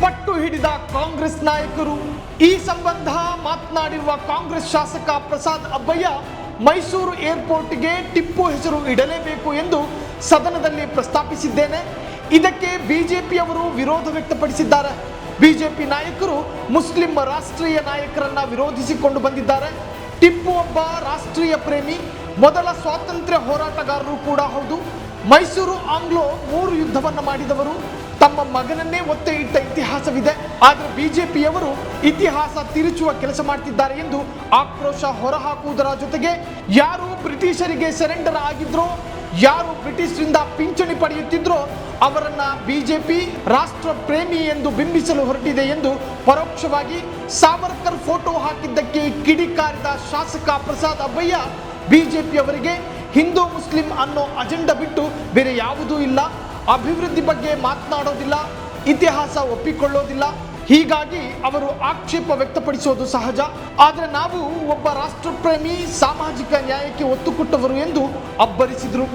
ಪಟ್ಟು ಹಿಡಿದ ಕಾಂಗ್ರೆಸ್ ನಾಯಕರು, ಈ ಸಂಬಂಧ ಮಾತನಾಡಿರುವ ಕಾಂಗ್ರೆಸ್ ಶಾಸಕ ಪ್ರಸಾದ್ ಅಬ್ಬಯ್ಯ, ಮೈಸೂರು ಏರ್ಪೋರ್ಟ್ಗೆ ಟಿಪ್ಪು ಹೆಸರು ಇಡಲೇಬೇಕು ಎಂದು ಸದನದಲ್ಲಿ ಪ್ರಸ್ತಾಪಿಸಿದ್ದೇನೆ. ಇದಕ್ಕೆ ಬಿಜೆಪಿಯವರು ವಿರೋಧ ವ್ಯಕ್ತಪಡಿಸಿದ್ದಾರೆ. ಬಿಜೆಪಿ ನಾಯಕರು ಮುಸ್ಲಿಂ ರಾಷ್ಟ್ರೀಯ ನಾಯಕರನ್ನ ವಿರೋಧಿಸಿಕೊಂಡು ಬಂದಿದ್ದಾರೆ. ಟಿಪ್ಪು ಒಬ್ಬ ರಾಷ್ಟ್ರೀಯ ಪ್ರೇಮಿ, ಮೊದಲ ಸ್ವಾತಂತ್ರ್ಯ ಹೋರಾಟಗಾರರು ಕೂಡ ಹೌದು. ಮೈಸೂರು ಆಂಗ್ಲೋ ಮೂರು ಯುದ್ಧವನ್ನು ಮಾಡಿದವರು. ತಮ್ಮ ಮಗನನ್ನೇ ಒತ್ತೆ ಆದರೆ ಬಿಜೆಪಿಯವರು ಇತಿಹಾಸ ತಿರುಚುವ ಕೆಲಸ ಮಾಡ್ತಿದ್ದಾರೆ ಎಂದು ಆಕ್ರೋಶ ಹೊರಹಾಕುವುದರ ಜೊತೆಗೆ ಯಾರು ಬ್ರಿಟಿಷರಿಗೆ ಸೆರೆಂಡರ್ ಆಗಿದ್ರೋ, ಯಾರು ಬ್ರಿಟಿಷರಿಂದ ಪಿಂಚಣಿ ಪಡೆಯುತ್ತಿದ್ರೋ, ಅವರನ್ನ ಬಿಜೆಪಿ ರಾಷ್ಟ್ರ ಪ್ರೇಮಿ ಎಂದು ಬಿಂಬಿಸಲು ಹೊರಟಿದೆ ಎಂದು ಪರೋಕ್ಷವಾಗಿ ಸಾವರ್ಕರ್ ಫೋಟೋ ಹಾಕಿದ್ದಕ್ಕೆ ಕಿಡಿಕಾರಿದ ಶಾಸಕ ಪ್ರಸಾದ್ ಅಬ್ಬಯ್ಯ ಬಿಜೆಪಿಯವರಿಗೆ ಹಿಂದೂ ಮುಸ್ಲಿಂ ಅನ್ನೋ ಅಜೆಂಡಾ ಬಿಟ್ಟು ಬೇರೆ ಯಾವುದೂ ಇಲ್ಲ. ಅಭಿವೃದ್ಧಿ ಬಗ್ಗೆ ಮಾತನಾಡೋದಿಲ್ಲ. ಇತಿಹಾಸ ಒಪ್ಪಿಕೊಳ್ಳೋದಿಲ್ಲ. ಹೀಗಾಗಿ ಅವರು ಆಕ್ಷೇಪ ವ್ಯಕ್ತಪಡಿಸೋದು ಸಹಜ. ಆದರೆ ನಾವು ಒಬ್ಬ ರಾಷ್ಟ್ರಪ್ರೇಮಿ, ಸಾಮಾಜಿಕ ನ್ಯಾಯಕ್ಕೆ ಒತ್ತು ಕೊಟ್ಟವರು ಎಂದು ಅಬ್ಬರಿಸಿದರು.